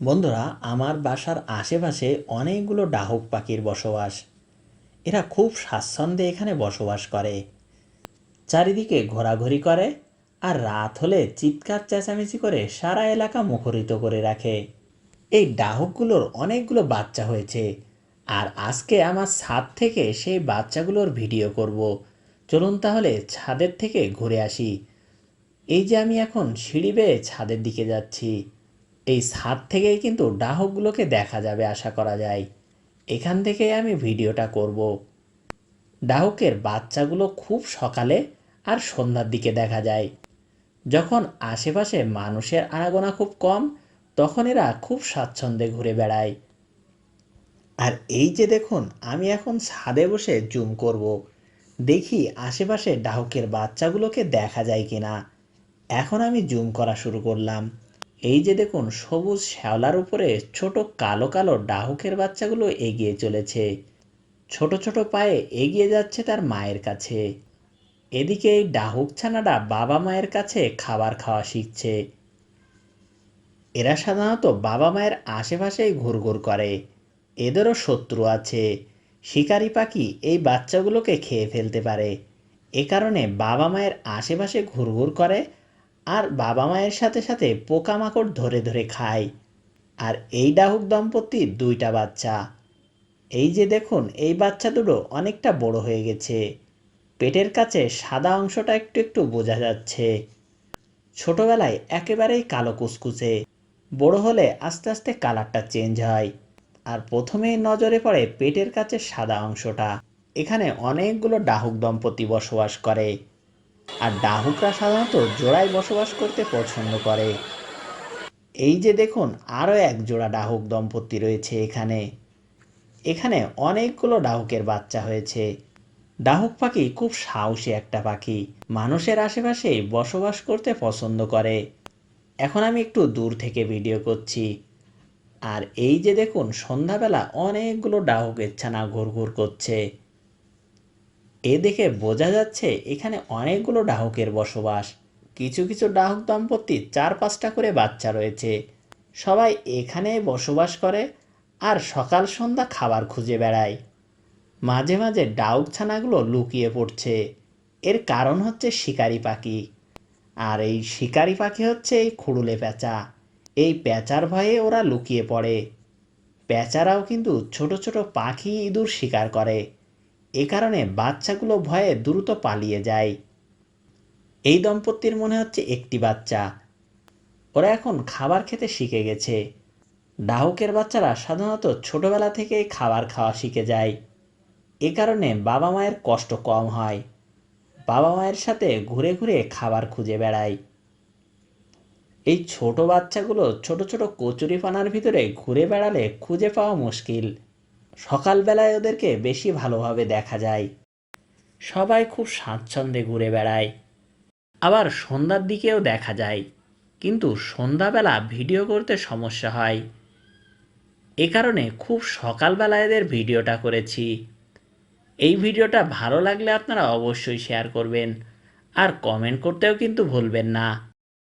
বন্ধুরা, আমার বাসার আশেপাশে অনেকগুলো ডাহুক পাখির বসবাস। এরা খুব স্বাচ্ছন্দ্যে এখানে বসবাস করে। চারিদিকে ঘোরাঘুরি করে আর রাত হলে চিৎকার চেঁচামেচি করে সারা এলাকা মুখরিত করে রাখে। এই ডাহুকগুলোর অনেকগুলো বাচ্চা হয়েছে আর আজকে আমার ছাদ থেকে সেই বাচ্চাগুলোর ভিডিও করব। চলুন তাহলে ছাদের থেকে ঘুরে আসি। এই যে আমি এখন সিঁড়ি বেয়ে ছাদের দিকে যাচ্ছি। এই ছাদ থেকেই কিন্তু ডাহকগুলোকে দেখা যাবে আশা করা যায়। এখান থেকেই আমি ভিডিওটা করব। ডাহকের বাচ্চাগুলো খুব সকালে আর সন্ধ্যার দিকে দেখা যায়। যখন আশেপাশে মানুষের আনাগোনা খুব কম, তখন এরা খুব স্বাচ্ছন্দ্যে ঘুরে বেড়ায়। আর এই যে দেখুন, আমি এখন ছাদে বসে জুম করব। দেখি আশেপাশে ডাহকের বাচ্চাগুলোকে দেখা যায় কিনা। এখন আমি জুম করা শুরু করলাম। এই যে দেখুন, সবুজ শ্যাওলার উপরে ছোট কালো কালো ডাহুকের বাচ্চাগুলো এগিয়ে চলেছে। ছোট ছোট পায়ে এগিয়ে যাচ্ছে তার মায়ের কাছে। এদিকে এই ডাহুক ছানাটা বাবা মায়ের কাছে খাবার খাওয়া শিখছে। এরা সাধারণত বাবা মায়ের আশেপাশেই ঘুরঘুর করে। এদেরও শত্রু আছে। শিকারি পাখি এই বাচ্চাগুলোকে খেয়ে ফেলতে পারে। এ কারণে বাবা মায়ের আশেপাশে ঘুরঘুর করে আর বাবা মায়ের সাথে সাথে পোকামাকড় ধরে ধরে খায়। আর এই ডাহুক দম্পতির দুইটা বাচ্চা। এই যে দেখুন, এই বাচ্চা দুটো অনেকটা বড় হয়ে গেছে। পেটের কাছে সাদা অংশটা একটু একটু বোঝা যাচ্ছে। ছোটবেলায় একেবারেই কালো কুচকুচে বড় হলে আস্তে আস্তে কালারটা চেঞ্জ হয়। আর প্রথমেই নজরে পড়ে পেটের কাছে সাদা অংশটা। এখানে অনেকগুলো ডাহুক দম্পতি বসবাস করে। আর ডাহুকরা সাধারণত জোড়ায় বসবাস করতে পছন্দ করে। এই যে দেখুন, আরও এক জোড়া ডাহুক দম্পতি রয়েছে এখানে। এখানে অনেকগুলো ডাহুকের বাচ্চা হয়েছে। ডাহুক পাখি খুব সাহসী একটা পাখি। মানুষের আশেপাশে বসবাস করতে পছন্দ করে। এখন আমি একটু দূর থেকে ভিডিও করছি। আর এই যে দেখুন, সন্ধ্যাবেলা অনেকগুলো ডাহুকের ছানা ঘুরঘুর করছে। এ দেখে বোঝা যাচ্ছে এখানে অনেকগুলো ডাহুকের বসবাস। কিছু কিছু ডাহুক দম্পতি চার পাঁচটা করে বাচ্চা রয়েছে। সবাই এখানে বসবাস করে আর সকাল সন্ধ্যা খাবার খুঁজে বেড়ায়। মাঝে মাঝে ডাউক ছানাগুলো লুকিয়ে পড়ছে। এর কারণ হচ্ছে শিকারি পাখি। আর এই শিকারি পাখি হচ্ছে এই খুড়ুলে প্যাঁচা এই প্যাঁচার ভয়ে ওরা লুকিয়ে পড়ে। প্যাঁচারাও কিন্তু ছোট ছোট পাখি ইঁদুর শিকার করে। এ কারণে বাচ্চাগুলো ভয়ে দ্রুত পালিয়ে যায়। এই দম্পতির মনে হচ্ছে একটি বাচ্চা। ওরা এখন খাবার খেতে শিখে গেছে। ডাহুকের বাচ্চারা সাধারণত ছোটবেলা থেকেই খাবার খাওয়া শিখে যায়। এ কারণে বাবা মায়ের কষ্ট কম হয়। বাবা মায়ের সাথে ঘুরে ঘুরে খাবার খুঁজে বেড়ায়। এই ছোট বাচ্চাগুলো ছোট ছোট কচুরিপানার ভিতরে ঘুরে বেড়ালে খুঁজে পাওয়া মুশকিল। সকালবেলায় ওদেরকে বেশি ভালোভাবে দেখা যায়। সবাই খুব স্বাচ্ছন্দ্যে ঘুরে বেড়ায়। আবার সন্ধ্যার দিকেও দেখা যায়। কিন্তু সন্ধ্যাবেলা ভিডিও করতে সমস্যা হয়। এ কারণে খুব সকালবেলা এদের ভিডিওটা করেছি। এই ভিডিওটা ভালো লাগলে আপনারা অবশ্যই শেয়ার করবেন। আর কমেন্ট করতেও কিন্তু ভুলবেন না।